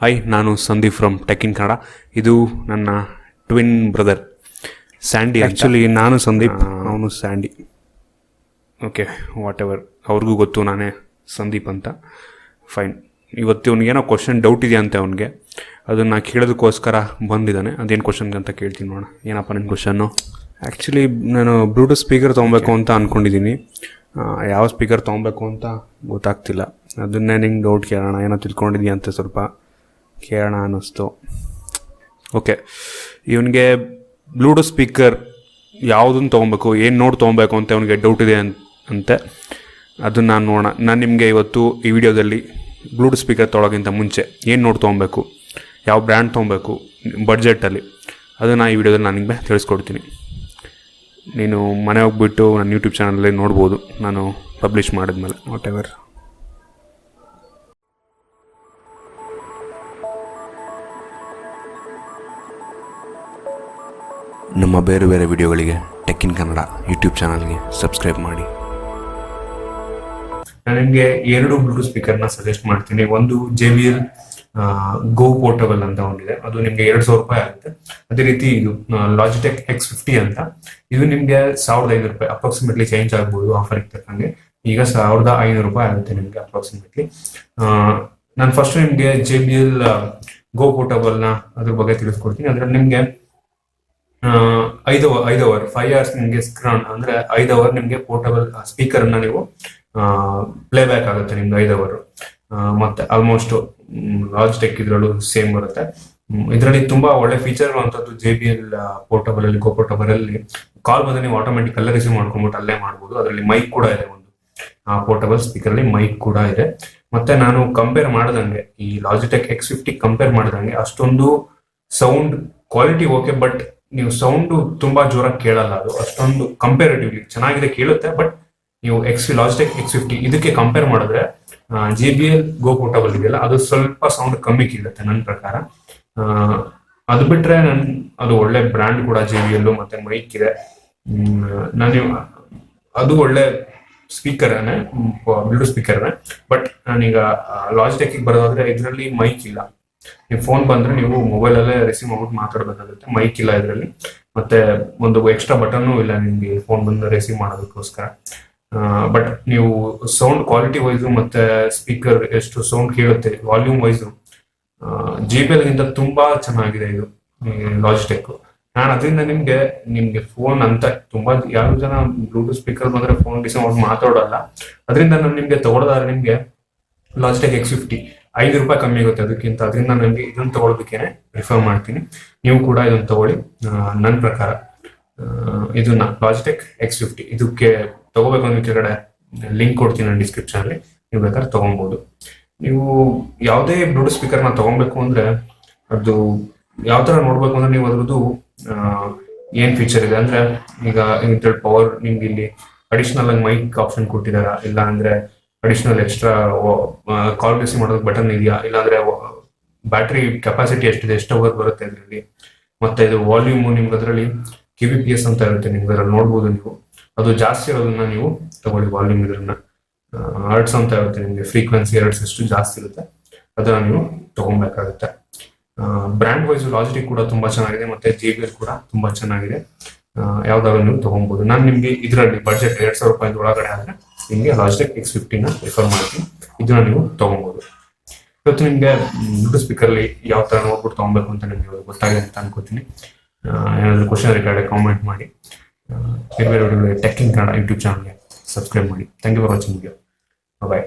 Hi ನಾನು Sandeep from tech in Kannada ಇದು ನನ್ನ ಟ್ವಿನ್ ಬ್ರದರ್ ಸ್ಯಾಂಡಿ ಆ್ಯಕ್ಚುಲಿ ನಾನು ಸಂದೀಪ್ ಅವನು ಸ್ಯಾಂಡಿ ಓಕೆ ವಾಟ್ ಎವರ್ ಅವ್ರಿಗೂ ಗೊತ್ತು ನಾನೇ ಸಂದೀಪ್ ಅಂತ. ಫೈನ್ ಇವತ್ತು ಏನೋ ಕ್ವಶನ್ ಡೌಟ್ ಇದೆಯಾ ಅಂತೆ ಅವನಿಗೆ. ಅದನ್ನು ಕೇಳೋದಕ್ಕೋಸ್ಕರ ಬಂದಿದ್ದಾನೆ. ಅದೇನು ಕ್ವಶನ್ಗೆ ಅಂತ ಕೇಳ್ತೀನಿ ನೋಡೋಣ. ಏನಪ್ಪ ನಿನ್ನ ಕ್ವಶನ್ನು ಆ್ಯಕ್ಚುಲಿ ನಾನು ಬ್ಲೂಟೂತ್ ಸ್ಪೀಕರ್ ತೊಗೊಬೇಕು ಅಂತ ಅಂದ್ಕೊಂಡಿದ್ದೀನಿ ಯಾವ ಸ್ಪೀಕರ್ ತೊಗೊಬೇಕು ಅಂತ ಗೊತ್ತಾಗ್ತಿಲ್ಲ. ಅದನ್ನೇ ನಿಂಗೆ ಡೌಟ್ ಕೇಳೋಣ. ಏನೋ ತಿಳ್ಕೊಂಡಿದ್ಯಾ ಅಂತ ಸ್ವಲ್ಪ. ಕೇಳೋಣ ಅನ್ನಿಸ್ತು. ಓಕೆ, ಇವನಿಗೆ ಬ್ಲೂಟೂತ್ ಸ್ಪೀಕರ್ ಯಾವುದನ್ನು ತೊಗೊಬೇಕು, ಏನು ನೋಡಿ ತೊಗೊಬೇಕು ಅಂತ ಅವನಿಗೆ ಡೌಟ್ ಇದೆ ಅಂತ. ಅದನ್ನು ನಾನು ನೋಡೋಣ. ನಾನು ನಿಮಗೆ ಇವತ್ತು ಈ ವಿಡಿಯೋದಲ್ಲಿ ಬ್ಲೂಟೂತ್ ಸ್ಪೀಕರ್ ತೊಗೊಳೋಕ್ಕಿಂತ ಮುಂಚೆ ಏನು ನೋಡಿ ತೊಗೊಬೇಕು, ಯಾವ ಬ್ರ್ಯಾಂಡ್ ತೊಗೊಬೇಕು ಬಡ್ಜೆಟಲ್ಲಿ ಅದನ್ನು ಈ ವಿಡಿಯೋದಲ್ಲಿ ನಾನು ನಿಮಗೆ ತಿಳಿಸ್ಕೊಡ್ತೀನಿ. ನೀನು ಮನೆ ಹೋಗ್ಬಿಟ್ಟು ನನ್ನ ಯೂಟ್ಯೂಬ್ ಚಾನಲಲ್ಲಿ ನೋಡ್ಬೋದು. ನಾನು ಪಬ್ಲಿಷ್ ಮಾಡಿದ್ಮೇಲೆ. ವಾಟ್ ಎವರ್ ನಮ್ಮ ಬೇರೆ ಬೇರೆ ವಿಡಿಯೋಗಳಿಗೆ ಟೆಕ್ಕಿನ್ ಕನ್ನಡ ಯೂಟ್ಯೂಬ್ ಚಾನಲ್ಗೆ ಸಬ್ಸ್ಕ್ರೈಬ್ ಮಾಡಿ. ನಾನು ನಿಮಗೆ ಎರಡು ಬ್ಲೂಟೂತ್ ಸ್ಪೀಕರ್ನ ಸಜೆಸ್ಟ್ ಮಾಡ್ತೀನಿ. ಒಂದು J B L Go portable ಅಂತ ಒಂದಿದೆ. ಅದು ನಿಮಗೆ ಎರಡು ಸಾವಿರ ರೂಪಾಯಿ ಆಗುತ್ತೆ. ಅದೇ ರೀತಿ ಇದು ಲಾಜಿಟೆಕ್ ಎಕ್ಸ್ ಫಿಫ್ಟಿ ಅಂತ. ಇದು ನಿಮಗೆ ಸಾವಿರದ ಐನೂರು ರೂಪಾಯಿ ಅಪ್ರಾಕ್ಸಿಮೇಟ್ಲಿ ಚೇಂಜ್ ಆಗ್ಬೋದು ಆಫರ್ ತಕ್ಕಂಗೆ. ಈಗ ಸಾವಿರದ ಐನೂರು ರೂಪಾಯಿ ಆಗುತ್ತೆ ನಿಮಗೆ ಅಪ್ರಾಕ್ಸಿಮೇಟ್ಲಿ ನಾನು ಫಸ್ಟ್ ನಿಮಗೆ ಜೆ ಬಿ ಎಲ್ ಗೋ ಪೋರ್ಟಬಲ್ನ ಅದ್ರ ಬಗ್ಗೆ ತಿಳಿಸ್ಕೊಡ್ತೀನಿ. ಅದ್ರಲ್ಲಿ ನಿಮಗೆ ಐದು ಐದು ಅವರ್ ಫೈವ್ ಅವರ್ಸ್ ನಿಮಗೆ ಸ್ಕ್ರಾನ್ ಅಂದ್ರೆ ಐದು ಅವರ್ ನಿಮಗೆ ಪೋರ್ಟಬಲ್ ಸ್ಪೀಕರ್ ಅನ್ನ ನೀವು ಪ್ಲೇ ಬ್ಯಾಕ್ ಆಗುತ್ತೆ ನಿಮ್ದು ಐದು ಅವರ್ ಮತ್ತೆ ಆಲ್ಮೋಸ್ಟ್ ಲಾಜಿಟೆಕ್ ಇದ್ರಲ್ಲೂ ಸೇಮ್ ಬರುತ್ತೆ. ಇದರಲ್ಲಿ ತುಂಬಾ ಒಳ್ಳೆ ಫೀಚರ್ ಇರುವಂತದ್ದು ಜೆ ಬಿ ಎಲ್ ಪೋರ್ಟಬಲ್ ಅಲ್ಲಿ ಗೋ ಪೋರ್ಟಬಲ್ ಅಲ್ಲಿ ಕಾಲ್ ಬಂದ್ರೆ ನೀವು ಆಟೋಮೆಟಿಕ್ ಅಲ್ಲೇ ರಿಸೀವ್ ಮಾಡ್ಕೊಂಡ್ಬಿಟ್ಟು ಅಲ್ಲೇ ಮಾಡ್ಬೋದು. ಅದರಲ್ಲಿ ಮೈಕ್ ಕೂಡ ಇದೆ ಒಂದು. ಪೋರ್ಟಬಲ್ ಸ್ಪೀಕರ್ ಅಲ್ಲಿ ಮೈಕ್ ಕೂಡ ಇದೆ. ಮತ್ತೆ ನಾನು ಕಂಪೇರ್ ಮಾಡಿದಂಗೆ, ಈ ಲಾಜಿಟೆಕ್ ಎಕ್ಸ್ ಫಿಫ್ಟಿ ಕಂಪೇರ್ ಮಾಡಿದಂಗೆ ಅಷ್ಟೊಂದು ಸೌಂಡ್ ಕ್ವಾಲಿಟಿ ಓಕೆ ಬಟ್ ನೀವು ಸೌಂಡ್ ತುಂಬಾ ಜೋರಾಗಿ ಕೇಳಲ್ಲ ಅದು. ಅಷ್ಟೊಂದು ಕಂಪೇರಿಟಿವ್ಲಿ ಚೆನ್ನಾಗಿದೆ ಕೇಳುತ್ತೆ ಬಟ್ ನೀವು ಎಕ್ಸ್ ಲಾಜಿಟೆಕ್ ಎಕ್ಸ್ ಫಿಫ್ಟಿ ಇದಕ್ಕೆ ಕಂಪೇರ್ ಮಾಡಿದ್ರೆ G B L Go portable ಇದೆಯಲ್ಲ, ಅದು ಸ್ವಲ್ಪ ಸೌಂಡ್ ಕಮ್ಮಿ ಕೇಳುತ್ತೆ ನನ್ನ ಪ್ರಕಾರ. ಅದು ಬಿಟ್ರೆ ನನ್, ಅದು ಒಳ್ಳೆ ಬ್ರ್ಯಾಂಡ್ ಕೂಡ ಜಿ ಬಿ ಎಲ್ಲು ಮತ್ತೆ ಮೈಕ್ ಇದೆ. ನಾನು, ಅದು ಒಳ್ಳೆ ಸ್ಪೀಕರ್ ಬ್ಲೂಟೂತ್ ಸ್ಪೀಕರ್ ಬಟ್ ನಾನೀಗ ಲಾಜಿಟೆಕ್ ಬರೋದಾದ್ರೆ ಇದರಲ್ಲಿ ಮೈಕ್ ಇಲ್ಲ. ನೀವು ಫೋನ್ ಬಂದ್ರೆ ನೀವು ಮೊಬೈಲ್ ಅಲ್ಲೇ ರಿಸೀವ್ ಮಾಡ್ಬಿಟ್ಟು ಮಾತಾಡ್ಬೇಕಾಗುತ್ತೆ. ಮೈಕ್ ಇಲ್ಲ ಇದರಲ್ಲಿ. ಮತ್ತೆ ಒಂದು ಎಕ್ಸ್ಟ್ರಾ ಬಟನ್ ಇಲ್ಲ ನಿಮ್ಗೆ ಫೋನ್ ಬಂದು ರಿಸೀವ್ ಮಾಡೋದಕ್ಕೋಸ್ಕರ. ಬಟ್ ನೀವು ಸೌಂಡ್ ಕ್ವಾಲಿಟಿ ವೈಸು ಮತ್ತೆ ಸ್ಪೀಕರ್ ಎಷ್ಟು ಸೌಂಡ್ ಕೇಳುತ್ತೆ ವಾಲ್ಯೂಮ್ ವೈಸು ಜಿ ಬಿ ಗಿಂತ ತುಂಬಾ ಚೆನ್ನಾಗಿದೆ ಇದು ಲಾಜಿಸ್ಟಿಕ್ ನಾನು ಅದರಿಂದ ನಿಮ್ಗೆ ನಿಮ್ಗೆ ಫೋನ್ ಅಂತ ತುಂಬಾ ಯಾರು ಜನ ಬ್ಲೂಟೂತ್ ಸ್ಪೀಕರ್ ಬಂದ್ರೆ ಫೋನ್ ಮಾಡಿ ಮಾತಾಡೋಲ್ಲ ಅದರಿಂದ ನಾನು ನಿಮ್ಗೆ ತಗೊಳ್ಳೋದಾದ್ರೆ ನಿಮ್ಗೆ ಲಾಜಿಟೆಕ್ ಎಕ್ಸ್ ಫಿಫ್ಟಿ ಐದು ರೂಪಾಯಿ ಕಮ್ಮಿ ಆಗುತ್ತೆ ಅದಕ್ಕಿಂತ, ಅದರಿಂದ ನನಗೆ ಇದನ್ನ ತಗೊಳ್ಬೇಕೇನೆ ರಿಫರ್ ಮಾಡ್ತೀನಿ. ನೀವು ಕೂಡ ಇದನ್ನ ತಗೊಳ್ಳಿ. ನನ್ನ ಪ್ರಕಾರ ಇದನ್ನ ಲಾಜಿಟೆಕ್ ಎಕ್ಸ್ ಫಿಫ್ಟಿ ಇದಕ್ಕೆ ತಗೋಬೇಕು ಅಂದ್ರೆ ಕೆಳಗಡೆ ಲಿಂಕ್ ಕೊಡ್ತೀನಿ ನಾನು ಡಿಸ್ಕ್ರಿಪ್ಷನ್ ಅಲ್ಲಿ. ನೀವು ಬೇಕಾದ್ರೆ ತಗೊಬಹುದು ನೀವು ಯಾವುದೇ ಬ್ಲೂಟೂತ್ ಸ್ಪೀಕರ್ನ ತಗೊಬೇಕು ಅಂದ್ರೆ ಅದು ಯಾವ ತರ ನೋಡ್ಬೇಕು ಅಂದ್ರೆ ನೀವು ಅದ್ರದ್ದು ಏನ್ ಫೀಚರ್ ಇದೆ? ಅಂದ್ರೆ ಈಗ ಪವರ್ ನಿಮ್ಗೆ ಇಲ್ಲಿ ಅಡಿಷನಲ್ ಆಗಿ ಮೈಕ್ ಆಪ್ಷನ್ ಕೊಟ್ಟಿದಾರ ಇಲ್ಲ ಅಂದ್ರೆ ಅಡಿಷನಲ್ ಎಕ್ಸ್ಟ್ರಾ ಕಾಲ್ ರಿಸೀವ್ ಮಾಡೋದಕ್ಕೆ ಬಟನ್ ಇದೆಯಾ ಇಲ್ಲಾಂದ್ರೆ ಬ್ಯಾಟ್ರಿ ಕೆಪಾಸಿಟಿ ಎಷ್ಟಿದೆ? ಎಷ್ಟು ಅವರ್ ಬರುತ್ತೆ ಅದರಲ್ಲಿ? ಮತ್ತೆ ಇದು ವಾಲ್ಯೂಮ್ ನಿಮ್ಗೆ ಅದರಲ್ಲಿ ಕೆ ವಿ ಪಿ ಎಸ್ ಅಂತ ಇರುತ್ತೆ, ನಿಮ್ಗೆ ಅದರಲ್ಲಿ ನೋಡ್ಬೋದು ನೀವು. ಅದು ಜಾಸ್ತಿ ಇರೋದನ್ನ ನೀವು ತಗೊಳ್ಳಿ ವಾಲ್ಯೂಮ್ ಇದನ್ನ ಹರ್ಟ್ಸ್ ಅಂತ ಇರುತ್ತೆ ನಿಮಗೆ ಫ್ರೀಕ್ವೆನ್ಸಿ ಎರಡ್ಸ್ ಎಷ್ಟು ಜಾಸ್ತಿ ಇರುತ್ತೆ. ಅದನ್ನ ನೀವು ತಗೊಬೇಕಾಗುತ್ತೆ ಬ್ರ್ಯಾಂಡ್ ವೈಸ್ ಲಾಜಿಟಿಕ್ ಕೂಡ ತುಂಬಾ ಚೆನ್ನಾಗಿದೆ, ಮತ್ತೆ ಜಿ ಬಿ ಕೂಡ ತುಂಬಾ ಚೆನ್ನಾಗಿದೆ. ಯಾವ್ದಾದ್ರು ನೀವು ತಗೊಬಹುದು ನಾನು ನಿಮ್ಗೆ ಇದರಲ್ಲಿ ಬಜೆಟ್ ಎರಡ್ ಸಾವಿರ ರೂಪಾಯಿ ಒಳಗಡೆ ಆದ್ರೆ ನಿಮ್ಗೆ ಲಾಜಿಟೆಕ್ ಎಕ್ಸ್ ಫಿಫ್ಟಿನ ಪ್ರಿಫರ್ ಮಾಡ್ತೀನಿ. ಇದನ್ನ ನೀವು ತೊಗೊಬೋದು. ಇವತ್ತು ನಿಮಗೆ ಬ್ಲೂಟೂತ್ ಸ್ಪೀಕರ್ಲಿ ಯಾವ ತರ ನೋಡ್ಬಿಟ್ಟು ತೊಗೊಬೇಕು ಅಂತ ನಿಮಗೆ ಗೊತ್ತಾಗಿದೆ ಅಂತ ಅನ್ಕೋತೀನಿ. ಏನಾದರೂ ಕ್ವಶನ್ ರಿಗಾರ್ಡ್ ಕಾಮೆಂಟ್ ಮಾಡಿ. ಬೇರೆ ಬೇರೆ ಟೆಕ್ಕಿಂಗ್ ಕನ್ನಡ ಯೂಟ್ಯೂಬ್ ಚಾನಲ್ಗೆ ಸಬ್ಸ್ಕ್ರೈಬ್ ಮಾಡಿ. Thank you for watching bye